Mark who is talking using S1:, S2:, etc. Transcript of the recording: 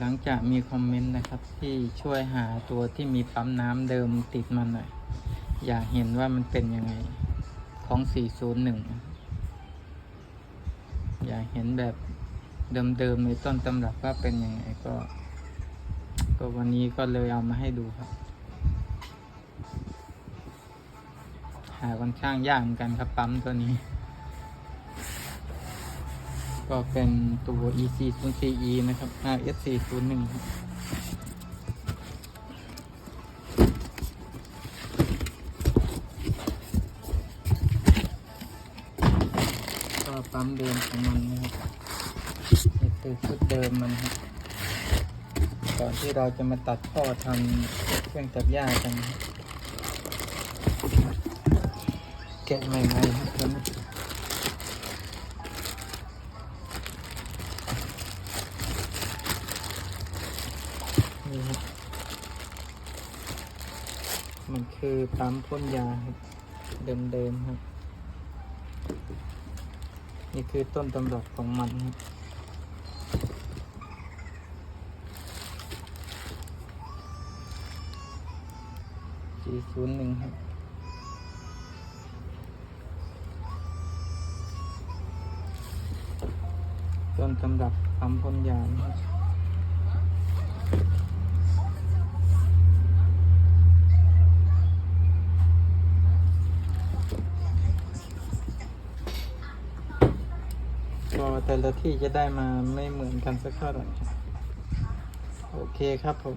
S1: หลังจากมีคอมเมนต์นะครับที่ช่วยหาตัวที่มีปั๊มน้ำเดิมติดมาหน่อย อยากเห็นว่ามันเป็นยังไงของ 401 อยากเห็นแบบเดิมๆในต้นตำรับว่าเป็นยังไงก็ ก็วันนี้ก็เลยเอามาให้ดูครับ หาค่อนข้างยากเหมือนกันครับปั๊มตัวนี้ ก็เป็นตัว EC 0 4 E นะครับ RS 4 0 1ครับก็ปั๊มเดิมของมันนะครับนี่คือชุดเดิมมันครับก่อนที่เราจะมาตัดท่อทำเครื่องตัดหญ้ากัน แกะใหม่ๆครับ นี่ครับมันคือปั๊มพ่นยาครับเดิมๆครับ นี่คือต้นตำรับของมันครับสี่ศูนย์หนึ่งครับต้นตำรับปั๊มพ่นยานะครับ ก็แต่ละที่จะได้มาไม่เหมือนกันสักเท่าไหร่โอเคครับผม